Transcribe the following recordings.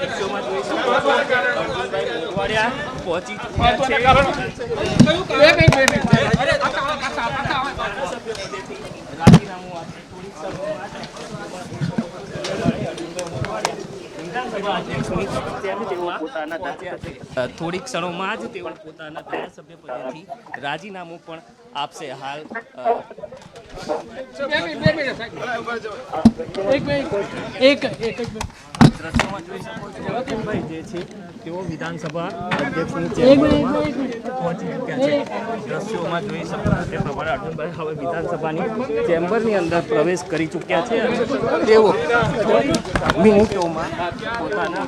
દ્રશ્યોમાં જોઈ શકો છો અર્જુનભાઈ મોઢવાડિયા પહોંચી ચૂક્યા છે રાજીનામું આપી થોડીક સમયમાં થોડીક ક્ષણોમાં જ તેઓ પોતાના ધારાસભ્ય પદેથી રાજીનામું પણ આપશે હાલ અ, પ્રવેશ કરી ચૂક્યા છે અને તેઓ પોતાના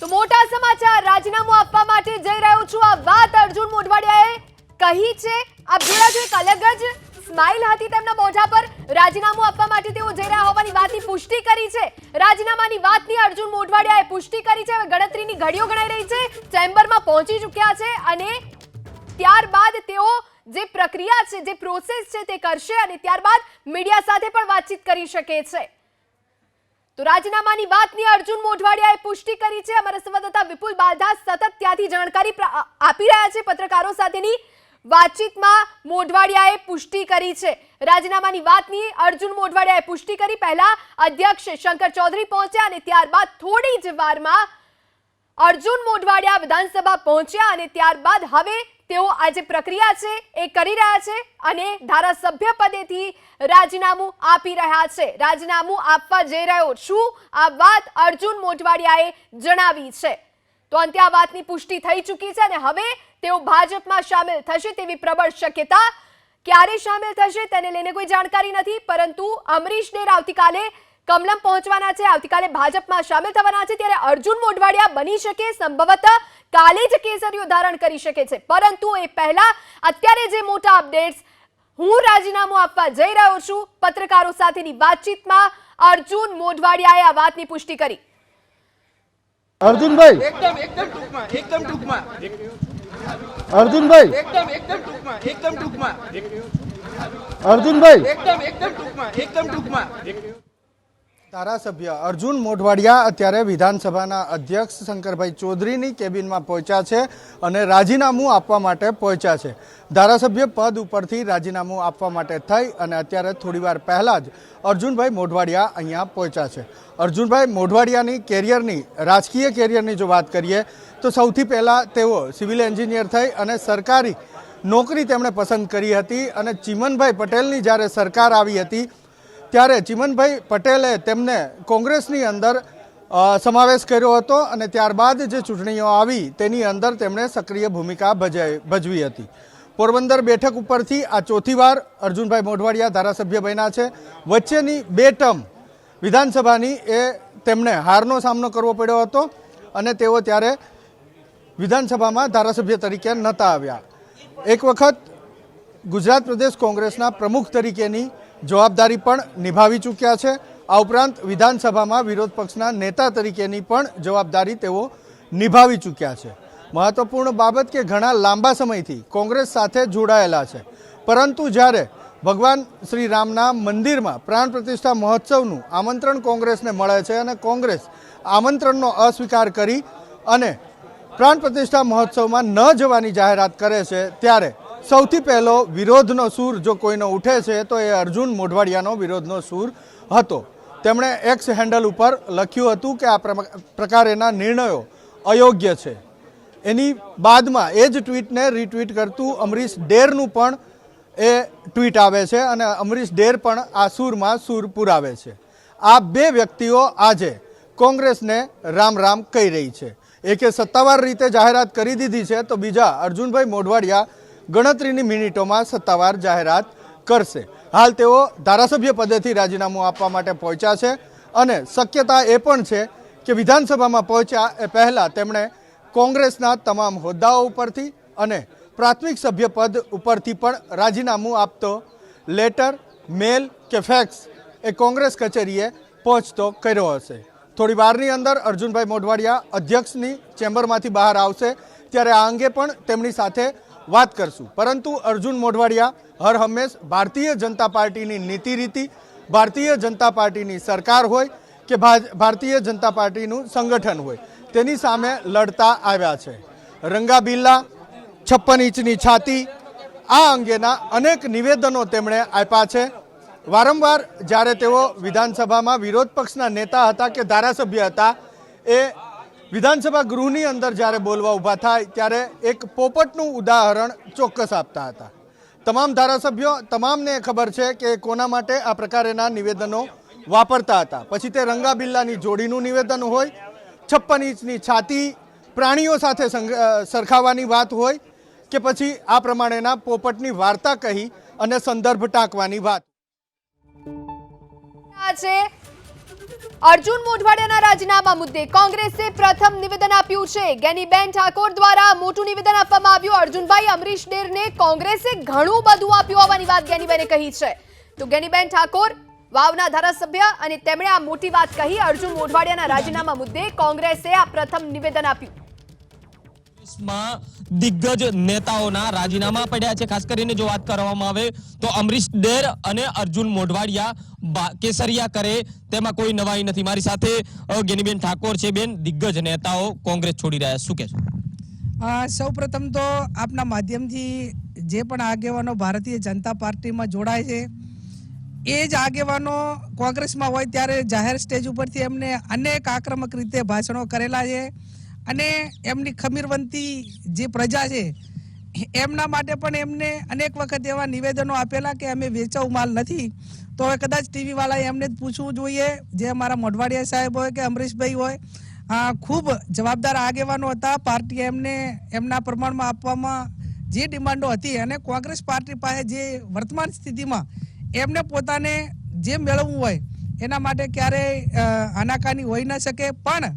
તો મોટા સમાચાર રાજીનામું આપવા માટે જઈ રહ્યો છું. આ વાત અર્જુન મોઢવાડિયાએ કહી છે. આપ છો એક અલગ જ સ્માઇલ હતી તેમના મોઢા પર. રાજીનામું આપવા માટે તેઓ જઈ રહ્યા હોવાની વાતની પુષ્ટિ કરી છે. રાજીનામાની વાતની અર્જુન મોઢવાડિયાએ પુષ્ટિ કરી છે. હવે ગણતરીની ઘડીઓ ગણાઈ રહી છે. ચેમ્બરમાં પહોંચી ચૂક્યા છે અને ત્યારબાદ તેઓ જે પ્રક્રિયા છે, જે પ્રોસેસ છે તે કરશે અને ત્યારબાદ મીડિયા સાથે પણ વાતચીત કરી શકે છે. તો રાજીનામાની વાતની અર્જુન મોઢવાડિયાએ પુષ્ટિ કરી છે. અમારા સંવાદદાતા વિપુલ બાલધા સતત ત્યાંથી જાણકારી આપી રહ્યા છે પત્રકારો સાથેની. વાતચીતમાં મોઢવાડિયાએ પુષ્ટિ કરી છે. રાજીનામાની વાતની અર્જુન મોઢવાડિયાએ પુષ્ટિ કરી. પહેલા અધ્યક્ષ શંકર ચૌધરી પહોંચ્યા અને ત્યારબાદ થોડી જ વારમાં અર્જુન મોઢવાડિયા વિધાનસભા પહોંચ્યા અને ત્યારબાદ હવે તેઓ આ જે પ્રક્રિયા છે, એ કરી રહ્યા છે અને ધારાસભ્ય પદેથી રાજીનામું આપી રહ્યા છે. રાજીનામું આપવા જઈ રહ્યો છું. આ વાત અર્જુન મોઢવાડિયાએ જણાવી છે. તો અંતે આ વાતની પુષ્ટિ થઈ ચૂકી છે અને હવે તેઓ ભાજપમાં સામેલ થશે તેવી પ્રબળ શક્યતા ક્યારે સામેલ થશે તેને લઈને કોઈ જાણકારી નથી પરંતુ અમરીશ ડેર આવતીકાલે કમલમ પહોંચવાના છે. આવતીકાલે ભાજપમાં સામેલ થવાના છે. ત્યારે અર્જુન મોઢવાડિયા બની શકે સંભવત કાલે જ કેસરીઓ ધારણ કરી શકે છે. પરંતુ એ પહેલા અત્યારે જે મોટા અપડેટ્સ હું રાજીનામું આપવા જઈ રહ્યો છું પત્રકારો સાથેની વાતચીતમાં અર્જુન મોઢવાડિયાએ આ વાતની પુષ્ટિ કરી. અર્જુનભાઈ. એકદમ એકદમ ટૂંકમાં એકદમ ટૂંકમાં. અર્જુનભાઈ. એકદમ એકદમ ટૂંકમાં એકદમ ટૂંકમાં. અર્જુનભાઈ. એકદમ એકદમ ટૂંકમાં એકદમ ટૂંકમાં. ધારાસભ્ય અર્જુન મોઢવાડિયા અત્યારે વિધાનસભાના અધ્યક્ષ શંકરભાઈ ચૌધરીની કેબિનમાં પહોંચ્યા છે અને રાજીનામું આપવા માટે પહોંચ્યા છે. ધારાસભ્ય પદ ઉપરથી રાજીનામું આપવા માટે થઈ અને અત્યારે થોડીવાર પહેલાં જ અર્જુનભાઈ મોઢવાડિયા અહીંયા પહોંચ્યા છે. અર્જુનભાઈ મોઢવાડિયાની કેરિયરની, રાજકીય કેરિયરની જો વાત કરીએ, તો સૌથી પહેલાં તેઓ સિવિલ એન્જિનિયર થઈ અને સરકારી નોકરી તેમણે પસંદ કરી હતી અને ચિમનભાઈ પટેલની જ્યારે સરકાર આવી હતી ત્યારે ચિમનભાઈ પટેલે તેમને કોંગ્રેસની અંદર સમાવેશ કર્યો હતો અને ત્યારબાદ જે ચૂંટણીઓ આવી તેની અંદર તેમણે સક્રિય ભૂમિકા ભજાવી ભજવી હતી. પોરબંદર બેઠક ઉપરથી આ ચોથી વાર અર્જુનભાઈ મોઢવાડિયા ધારાસભ્ય બન્યા છે. વચ્ચેની બે ટર્મ વિધાનસભાની એ તેમને હારનો સામનો કરવો પડ્યો હતો અને તેઓ ત્યારે વિધાનસભામાં ધારાસભ્ય તરીકે નહોતા આવ્યા. એક વખત ગુજરાત પ્રદેશ કોંગ્રેસના પ્રમુખ તરીકેની જવાબદારી પણ નિભાવી ચૂક્યા છે. આ ઉપરાંત વિધાનસભામાં વિરોધ પક્ષના નેતા તરીકેની પણ જવાબદારી તેઓ નિભાવી ચૂક્યા છે. મહત્વપૂર્ણ બાબત કે ઘણા લાંબા સમયથી કોંગ્રેસ સાથે જોડાયેલા છે. પરંતુ જ્યારે ભગવાન શ્રી રામના મંદિરમાં પ્રાણ પ્રતિષ્ઠા મહોત્સવનું આમંત્રણ કોંગ્રેસને મળે છે અને કોંગ્રેસ આમંત્રણનો અસ્વીકાર કરી અને પ્રાણ પ્રતિષ્ઠા મહોત્સવમાં ન જવાની જાહેરાત કરે છે, ત્યારે સૌથી પહેલો વિરોધનો સૂર જો કોઈનો ઉઠે છે, તો એ અર્જુન મોઢવાડિયાનો વિરોધનો સૂર હતો. તેમણે એક્સ હેન્ડલ ઉપર લખ્યું હતું કે આ પ્રકારેના નિર્ણયો અયોગ્ય છે. એની બાદમાં એ જ ટ્વીટને રીટ્વીટ કરતું અમરીશ ડેરનું પણ એ ટ્વીટ આવે છે અને અમરીશ ડેર પણ આ સૂરમાં સૂર પુરાવે છે. આ બે વ્યક્તિઓ આજે કોંગ્રેસને રામ રામ કહી રહી છે. એકે સત્તાવાર રીતે જાહેરાત કરી દીધી છે, તો બીજા અર્જુનભાઈ મોઢવાડિયા ગણતરીની મિનિટોમાં સત્તાવાર જાહેરાત કરશે. હાલ તેઓ ધારાસભ્ય પદેથી રાજીનામું આપવા માટે પહોંચ્યા છે અને શક્યતા એ પણ છે કે વિધાનસભામાં પહોંચ્યા એ પહેલાં તેમણે કોંગ્રેસના તમામ હોદ્દાઓ ઉપરથી અને પ્રાથમિક સભ્ય પદ ઉપરથી પણ રાજીનામું આપતો લેટર, મેલ કે ફેક્સ એ કોંગ્રેસ કચેરીએ પહોંચતો કર્યો હશે. થોડી વારની અંદર અર્જુનભાઈ મોઢવાડિયા અધ્યક્ષની ચેમ્બરમાંથી બહાર આવશે, ત્યારે આ અંગે પણ તેમની સાથે વાત કરશું. પરંતુ અર્જુન મોઢવાડિયા, હર હંમેશ ભારતીય જનતા પાર્ટીની નીતિ રીતિ ભારતીય જનતા પાર્ટીની સરકાર હોય કે ભારતીય જનતા પાર્ટીનું સંગઠન હોય, તેની સામે લડતા આવ્યા છે. રંગા બિલ્લા છપ્પન ઇંચની છાતી, આ અંગેના અનેક નિવેદનો તેમણે આપ્યા છે. વારંવાર જ્યારે તેઓ વિધાનસભામાં વિરોધ પક્ષના નેતા હતા કે ધારાસભ્ય હતા, એ વિધાનસભા ગૃહની અંદર જ્યારે બોલવા ઊભા થાય, ત્યારે એક પોપટનું ઉદાહરણ ચોક્કસ આપતા હતા. તમામ ધારાસભ્યો, તમામને ખબર છે કે કોના માટે આ પ્રકારેના નિવેદનો વાપરતા હતા. પછી તે રંગા બિલ્લાની જોડીનું નિવેદન હોય, છપ્પન ઇંચની છાતી પ્રાણીઓ સાથે સરખાવવાની વાત હોય, કે પછી આ પ્રમાણેના પોપટની વાર્તા કહી અને સંદર્ભ ટાંકવાની વાત. છે અર્જુન મોઢવાડિયાના રાજીનામા મુદ્દે કોંગ્રેસે પ્રથમ નિવેદન આપ્યું છે. ગેનીબેન ઠાકોર દ્વારા મોટું નિવેદન આપવામાં આવ્યું. અર્જુનભાઈ અમરીશ ડેરને કોંગ્રેસે ઘણું બધું આપ્યું હોવાની વાત ગેનીબેને કહી છે. તો ગેનીબેન ઠાકોર, વાવના ધારાસભ્ય અને તેમણે આ મોટી વાત કહી અર્જુન મોઢવાડિયાના રાજીનામા મુદ્દે કોંગ્રેસે આ પ્રથમ નિવેદન આપ્યું. કોંગ્રેસમાં દિગ્ગજ નેતાઓના રાજીનામા પડ્યા છે. ખાસ કરીને જો વાત કરવામાં આવે તો અમરીશ ડેર અને અર્જુન મોઢવાડિયા કેસરિયા કરે તેમાં કોઈ નવાઈ નથી. મારી સાથે ગેનીબેન ઠાકોર છે. બેન, દિગ્ગજ નેતાઓ કોંગ્રેસ છોડી રહ્યા શું શું છે સૌ પ્રથમ તો આપના માધ્યમથી જે પણ આગેવાનો ભારતીય જનતા પાર્ટીમાં જોડાય છે, એ જ આગેવાનો કોંગ્રેસમાં હોય ત્યારે જાહેર સ્ટેજ ઉપરથી એમને અનેક આક્રમક રીતે ભાષણો કરેલા છે. અને એમની ખમીરવંતી જે પ્રજા છે, એમના માટે પણ એમને અનેક વખત એવા નિવેદનો આપેલા કે અમે વેચાવ માલ નથી. તો હવે કદાચ ટીવી વાળાએ એમને જ પૂછવું જોઈએ, જે અમારા મોઢવાડિયા સાહેબ હોય કે અમરીશભાઈ હોય આ ખૂબ જવાબદાર આગેવાનો હતા. પાર્ટીએ એમને એમના પ્રમાણમાં આપવામાં જે ડિમાન્ડો હતી અને કોંગ્રેસ પાર્ટી પાસે જે વર્તમાન સ્થિતિમાં એમને પોતાને જે મેળવવું હોય, એના માટે ક્યારેય આનાકાની હોઈ ન શકે. પણ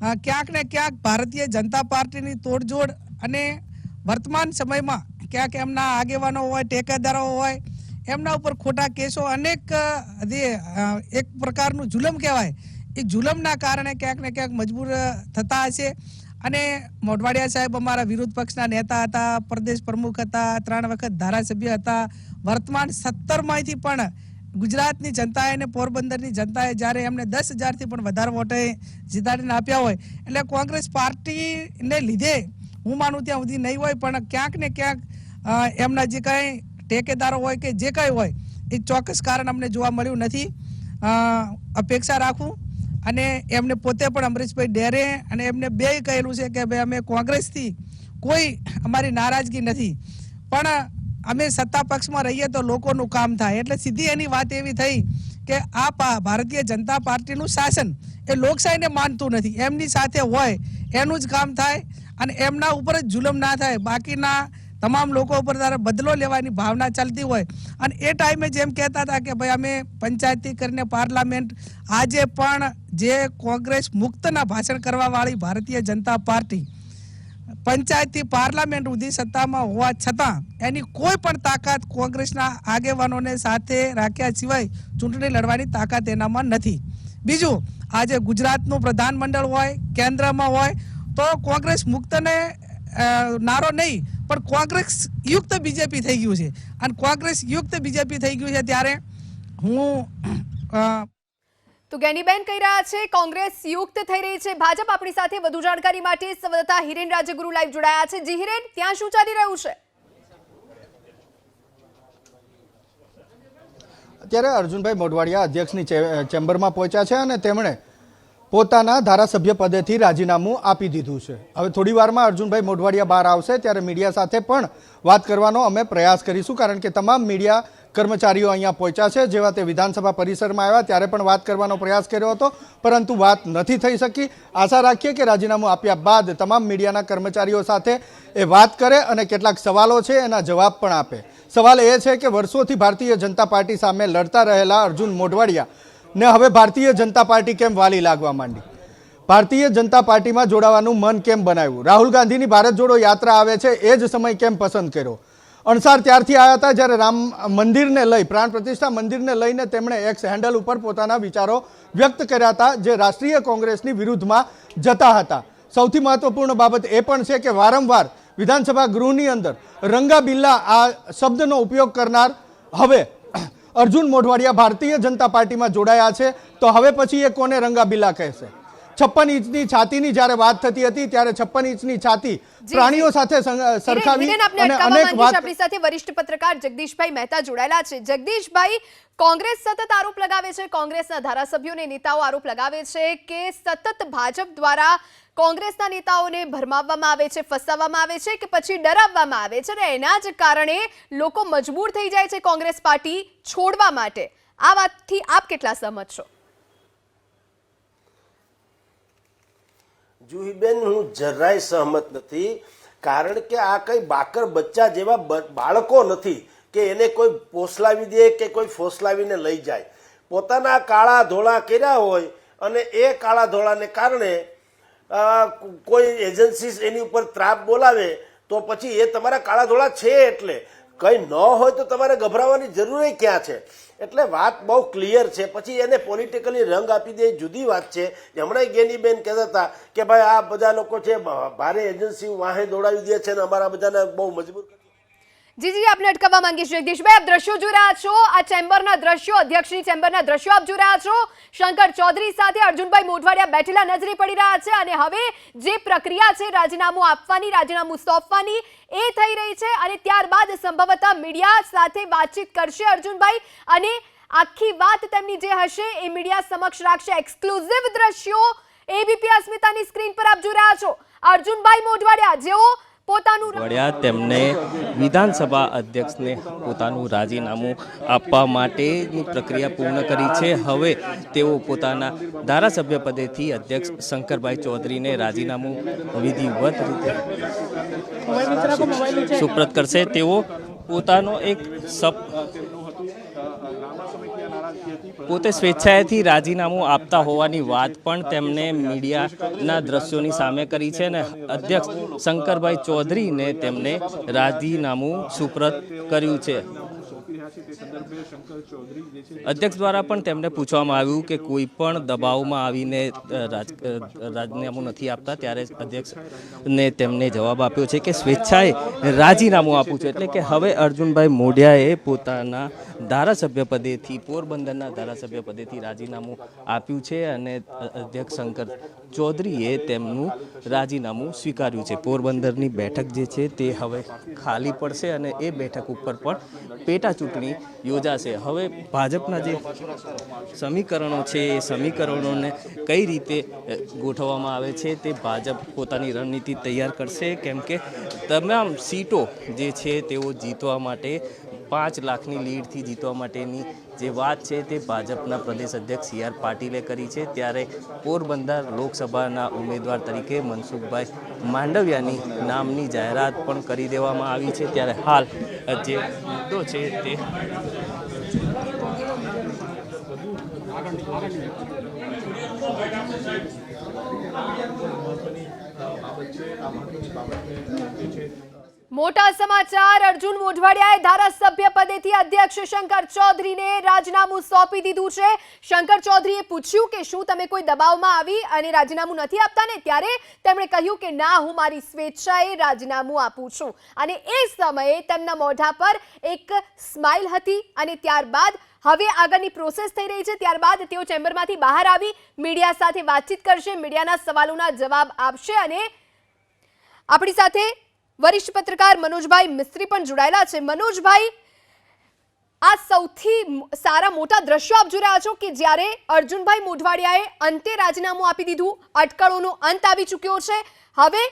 ક્યાંક ને ક્યાંક ભારતીય જનતા પાર્ટીની તોડજોડ અને વર્તમાન સમયમાં ક્યાંક એમના આગેવાનો હોય, ટેકેદારો હોય, એમના ઉપર ખોટા કેસો અનેક એક પ્રકારનું જુલમ કહેવાય. એ જુલમના કારણે ક્યાંક ને ક્યાંક મજબૂર થતા હશે. અને મોઢવાડિયા સાહેબ અમારા વિરોધ પક્ષના નેતા હતા, પ્રદેશ પ્રમુખ હતા, ત્રણ વખત ધારાસભ્ય હતા. વર્તમાન સત્તરમાંથી પણ ગુજરાતની જનતાએ અને પોરબંદરની જનતાએ જ્યારે એમને દસ હજારથી પણ વધારે વોટે જીતાડીને આપ્યા હોય, એટલે કોંગ્રેસ પાર્ટીને લીધે હું માનું ત્યાં સુધી નહીં હોય, પણ ક્યાંક ને ક્યાંક એમના જે કાંઈ ટેકેદારો હોય કે જે કાંઈ હોય, એ ચોક્કસ કારણ અમને જોવા મળ્યું નથી. અપેક્ષા રાખું અને એમને પોતે પણ અમરીશભાઈ ડેરે અને એમને બે કહેલું છે કે ભાઈ અમે કોંગ્રેસથી કોઈ અમારી નારાજગી નથી. પણ અમે સત્તા પક્ષમાં રહીએ તો લોકોનું કામ થાય. એટલે સીધી એની વાત એવી થઈ કે આ ભારતીય જનતા પાર્ટીનું શાસન એ લોકશાહીને માનતું નથી. એમની સાથે હોય, એનું જ કામ થાય અને એમના ઉપર જ જુલમ ના થાય. બાકીના તમામ લોકો ઉપર તારે બદલો લેવાની ભાવના ચાલતી હોય. અને એ ટાઈમે જેમ કહેતા હતા કે ભાઈ, અમે પંચાયતી કરીને પાર્લામેન્ટ આજે પણ જે કોંગ્રેસ મુક્તના ભાષણ કરવાવાળી ભારતીય જનતા પાર્ટી પંચાયતથી પાર્લામેન્ટ સુધી સત્તામાં હોવા છતાં એની કોઈ પણ તાકાત કોંગ્રેસના આગેવાનોને સાથે રાખ્યા સિવાય ચૂંટણી લડવાની તાકાત એનામાં નથી. બીજું, આજે ગુજરાતનું પ્રધાનમંડળ હોય, કેન્દ્રમાં હોય, તો કોંગ્રેસ મુક્તને નારો નહીં, પણ કોંગ્રેસ યુક્ત બીજેપી થઈ ગયું છે. અને કોંગ્રેસ યુક્ત બીજેપી થઈ ગયું છે ત્યારે હું તો ગેનીબેન કહી રહ્યા છે, કોંગ્રેસ યુક્ત થઈ રહી છે. ભાજપ આપણી સાથે વધુ જાણકારી માટે સંવાદદાતા હિરેન રાજગુરુ લાઈવ જોડાયા છે. જી હિરેન, ત્યાં શું ચાલી રહ્યું છે? અત્યારે અર્જુનભાઈ મોઢવાડિયા અધ્યક્ષની ચેમ્બરમાં પહોંચ્યા છે અને તેમણે પોતાના ધારાસભ્ય પદેથી રાજીનામું આપી દીધું છે. હવે થોડી વારમાં અર્જુનભાઈ મોઢવાડિયા બહાર આવશે, ત્યારે મીડિયા સાથે પણ વાત કરવાનો અમે પ્રયાસ કરીશું, કારણ કે તમામ મીડિયા કર્મચારીઓ અહીંયા પહોંચ્યા છે. જેવા તે વિધાનસભા પરિસરમાં આવ્યા, ત્યારે પણ વાત કરવાનો પ્રયાસ કર્યો હતો, પરંતુ વાત નથી થઈ શકી. આશા રાખીએ કે રાજીનામું આપ્યા બાદ તમામ મીડિયાના કર્મચારીઓ સાથે એ વાત કરે અને કેટલાક સવાલો છે એના જવાબ પણ આપે. સવાલ એ છે કે વર્ષોથી ભારતીય જનતા પાર્ટી સામે લડતા રહેલા અર્જુન મોઢવાડિયા ને હવે ભારતીય જનતા પાર્ટી કેમ વાલી લાગવા માંડી? ભારતીય જનતા પાર્ટીમાં જોડાવાનું મન કેમ બનાવ્યું? રાહુલ ગાંધીની ભારત જોડો યાત્રા આવે છે, એ જ સમય કેમ પસંદ કર્યો? અણસાર ત્યારથી આવ્યા હતા જ્યારે રામ મંદિરને લઈ, પ્રાણ પ્રતિષ્ઠા મંદિરને લઈને તેમણે એક્સ હેન્ડલ ઉપર પોતાના વિચારો વ્યક્ત કર્યા હતા, જે રાષ્ટ્રીય કોંગ્રેસની વિરુદ્ધમાં જતા હતા. સૌથી મહત્વપૂર્ણ બાબત એ પણ છે કે વારંવાર વિધાનસભા ગૃહની અંદર રંગા બિલ્લા આ શબ્દનો ઉપયોગ કરનાર હવે અર્જુન મોઢવાડિયા ભારતીય જનતા પાર્ટીમાં જોડાયા છે, તો હવે પછી એ કોને રંગાબીલા કહેશે? છપ્પન ઇંચની છાતીની જ્યારે વાત થતી હતી ત્યારે છપ્પન ઇંચની છાતી પ્રાણીઓ સાથે સરખાવી અને અનેક વાત આપણી સાથે વરિષ્ઠ પત્રકાર જગદીશભાઈ મહેતા જોડાયેલા છે. જગદીશભાઈ કોંગ્રેસ સતત આરોપ લગાવે છે. કોંગ્રેસના ધારાસભ્યો અને નેતાઓ આરોપ લગાવે છે કે સતત ભાજપ દ્વારા કોંગ્રેસના નેતાઓને ભરમાવવામાં આવે છે ફસાવવામાં આવે છે કે પછી ડરાવવામાં આવે છે અને એના જ કારણે લોકો મજબૂર થઈ જાય છે કોંગ્રેસ પાર્ટી છોડવા માટે. આ વાતથી આપ કેટલા સહમત છો? જુહીબેન, હું જરાય સહમત નથી. કારણ કે આ કઈ બાકર બચ્ચા જેવા બાળકો નથી કે એને કોઈ પોસલાવી દે કે કોઈ ફોસલાવીને લઈ જાય. પોતાના કાળા ધોળા કર્યા હોય અને એ કાળા ધોળાને કારણે કોઈ એજન્સી એની ઉપર ત્રાપ બોલાવે, તો પછી એ તમારા કાળા ધોળા છે એટલે. કંઈ ન હોય તો તમારે ગભરાવાની જરૂર ક્યાં છે? એટલે વાત બહુ ક્લિયર છે. પછી એને પોલિટિકલી રંગ આપી દે જુદી વાત છે. હમણાં ગેનીબેન કહેતા હતા કે ભાઈ આ બધા લોકો છે ભારે એજન્સી વાહે દોડાવી દે છે ને અમારા બધાને બહુ મજબૂર જી જી, આપને અટકાવવા માંગીશ જગદીશભાઈ આપ દ્રશ્યો જોઈ રહ્યા છો? આ ચેમ્બરના દ્રશ્યો, અધ્યક્ષની ચેમ્બરના દ્રશ્યો આપ જોઈ રહ્યા છો? શંકર ચૌધરી સાથે અર્જુનભાઈ મોઢવાડિયા બેઠેલા નજરે પડી રહ્યા છે અને હવે જે પ્રક્રિયા છે, રાજીનામું આપવાની, રાજીનામું સોંપવાની, એ થઈ રહી છે અને ત્યારબાદ સંભવતઃ મીડિયા સાથે વાતચીત કરશે અર્જુનભાઈ અને આખી વાત તેમની જે હશે એ મીડિયા સમક્ષ રાખશે. એક્સક્લુઝિવ દ્રશ્યો એબીપી અસ્મિતાની સ્ક્રીન પર આપ જોઈ રહ્યા છો. અર્જુનભાઈ મોઢવાડિયા, જેઓ પોતાનું વડ્યા તેમને વિધાનસભા અધ્યક્ષને પોતાનું રાજીનામું આપવા માટેની પ્રક્રિયા પૂર્ણ કરી છે. હવે તેઓ પોતાના ધારાસભ્ય પદેથી અધ્યક્ષ શંકરભાઈ ચૌધરીને રાજીનામું વિધિવત રીતે સુપ્રત કરશે. તેઓ પોતાનો એક સપ પોતે સ્વેચ્છાએથી રાજીનામું આપતા હોવાની વાત પણ તેમણે મીડિયાના દ્રશ્યોની સામે કરી છે અને અધ્યક્ષ શંકરભાઈ ચૌધરીને તેમને રાજીનામું સુપ્રત કર્યું છે. અધ્યક્ષ દ્વારા પણ તેમને પૂછવામાં આવ્યું કે કોઈ પણ દબાવમાં આવીને રાજ- રાજીનામું નથી આપતા, ત્યારે અધ્યક્ષને તેમને જવાબ આપ્યો છે કે સ્વેચ્છાએ રાજીનામું આપવું છે. એટલે કે હવે અર્જુનભાઈ મોઢિયાએ પોતાના ધારાસભ્ય પદેથી, પોરબંદરના ધારાસભ્ય પદેથી રાજીનામું આપ્યું છે અને અધ્યક્ષ શંકર ચૌધરીએ તેમનું રાજીનામું સ્વીકાર્યું છે. પોરબંદરની બેઠક જે છે તે હવે ખાલી પડશે અને એ બેઠક ઉપર પણ પેટા ચૂંટણી યોજાશે. હવે ભાજપના જે સમીકરણો છે, એ સમીકરણોને કઈ રીતે ગોઠવવામાં આવે છે તે ભાજપ પોતાની રણનીતિ તૈયાર કરશે. કેમ કે તમામ સીટો જે છે તેઓ જીતવા માટે પાંચ લાખની લીડથી જીતવા માટેની જે વાત છે તે ભાજપના પ્રદેશ અધ્યક્ષ સી આર પાટીલે કરી છે, ત્યારે પોરબંદર લોકસભાના ઉમેદવાર તરીકે મનસુખભાઈ માંડવિયાની નામની જાહેરાત પણ કરી દેવામાં આવી છે. ત્યારે હાલ જે મુદ્દો છે તે મોટા સમાચાર. અર્જુન મોઢવાડિયાએ ધારાસભ્ય પદેથી અધ્યક્ષ શંકર ચૌધરીને રાજીનામું સોંપી દીધું છે. શંકર ચૌધરીએ પૂછ્યું કે શું તમે કોઈ દબાવમાં આવી અને રાજીનામું નથી આપતા ને? ત્યારે તેમણે કહ્યું કે ના, હું મારી સ્વેચ્છાએ રાજીનામું આપું છું. અને એ સમયે તેમના મોઢા પર એક સ્માઇલ હતી અને ત્યારબાદ હવે આગળની પ્રોસેસ થઈ રહી છે. ત્યારબાદ તેઓ ચેમ્બરમાંથી બહાર આવી મીડિયા સાથે વાતચીત કરશે, મીડિયાના સવાલોના જવાબ આપશે અને આપણી સાથે વરિષ્ઠ પત્રકાર મનોજભાઈ મિસ્ત્રી પણ જોડાયેલા છે. મનોજભાઈ, આ સૌથી સારા મોટા દ્રશ્યો આપ જોઈ રહ્યા છો કે જ્યારે અર્જુનભાઈ મોઢવાડિયાએ અંતે રાજીનામું આપી દીધું, અટકળોનો અંત આવી ચૂક્યો છે. હવે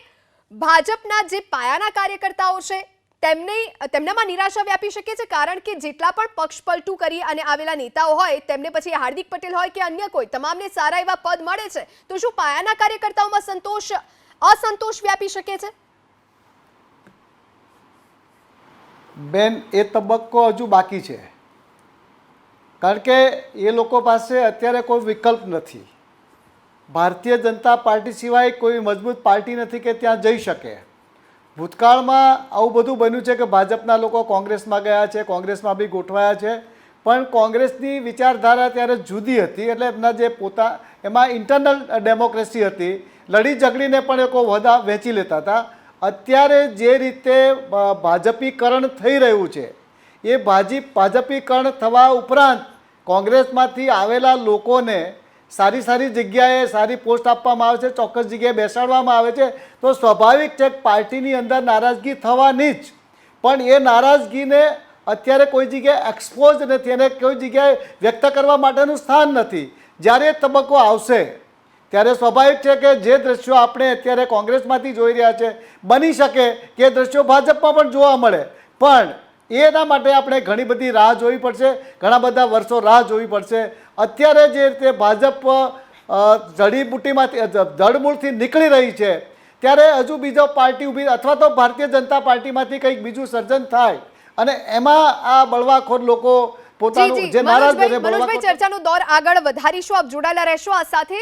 ભાજપના જે પાયાના કાર્યકર્તાઓ છે, તેમને તેમનામાં નિરાશા વ્યાપી શકે છે કારણ કે જેટલા પણ પક્ષ પલટું કરી અને આવેલા નેતાઓ હોય, તેમને પછી હાર્દિક પટેલ હોય કે અન્ય કોઈ, તમામને સારા એવા પદ મળે છે. તો શું પાયાના કાર્યકર્તાઓમાં સંતોષ, અસંતોષ વ્યાપી શકે છે? બેન, એ તબક્કો હજુ બાકી છે. કારણ કે એ લોકો પાસે અત્યારે કોઈ વિકલ્પ નથી. ભારતીય જનતા પાર્ટી સિવાય કોઈ મજબૂત પાર્ટી નથી કે ત્યાં જઈ શકે. ભૂતકાળમાં આવું બધું બન્યું છે કે ભાજપના લોકો કોંગ્રેસમાં ગયા છે, કોંગ્રેસમાં બી ગોઠવાયા છે. પણ કોંગ્રેસની વિચારધારા ત્યારે જુદી હતી, એટલે એમના જે પોતા, એમાં ઇન્ટરનલ ડેમોક્રેસી હતી. લડી ઝઘડીને પણ એ લોકો વહેંચી લેતા હતા. અત્યારે જે રીતે ભાજપીકરણ થઈ રહ્યું છે, એ ભાજી, ભાજપીકરણ થવા ઉપરાંત કોંગ્રેસમાંથી આવેલા લોકોને સારી સારી જગ્યાએ સારી પોસ્ટ આપવામાં આવે છે, ચોક્કસ જગ્યાએ બેસાડવામાં આવે છે, તો સ્વાભાવિક છે પાર્ટીની અંદર નારાજગી થવાની જ. પણ એ નારાજગીને અત્યારે કોઈ જગ્યાએ એક્સપોઝ નથી અને કોઈ જગ્યાએ વ્યક્ત કરવા માટેનું સ્થાન નથી. જ્યારે તબક્કો આવશે ત્યારે સ્વાભાવિક છે કે જે દ્રશ્યો આપણે અત્યારે કોંગ્રેસમાંથી જોઈ રહ્યા છે બની શકે કે દ્રશ્યો ભાજપમાં પણ જોવા મળે. પણ એના માટે આપણે ઘણી બધી રાહ જોવી પડશે ઘણા બધા વર્ષો રાહ જોવી પડશે. અત્યારે જે રીતે ભાજપ જડીબુટ્ટીમાંથી જડમૂળથી નીકળી રહી છે ત્યારે હજુ બીજો પાર્ટી ઊભી અથવા તો ભારતીય જનતા પાર્ટીમાંથી કંઈક બીજું સર્જન થાય. અને એમાં આ બળવાખોર લોકો પોતાનું જે નારાજ ચર્ચાનો દોર આગળ વધારીશું. આપ જોડાયેલા રહેશો આ સાથે.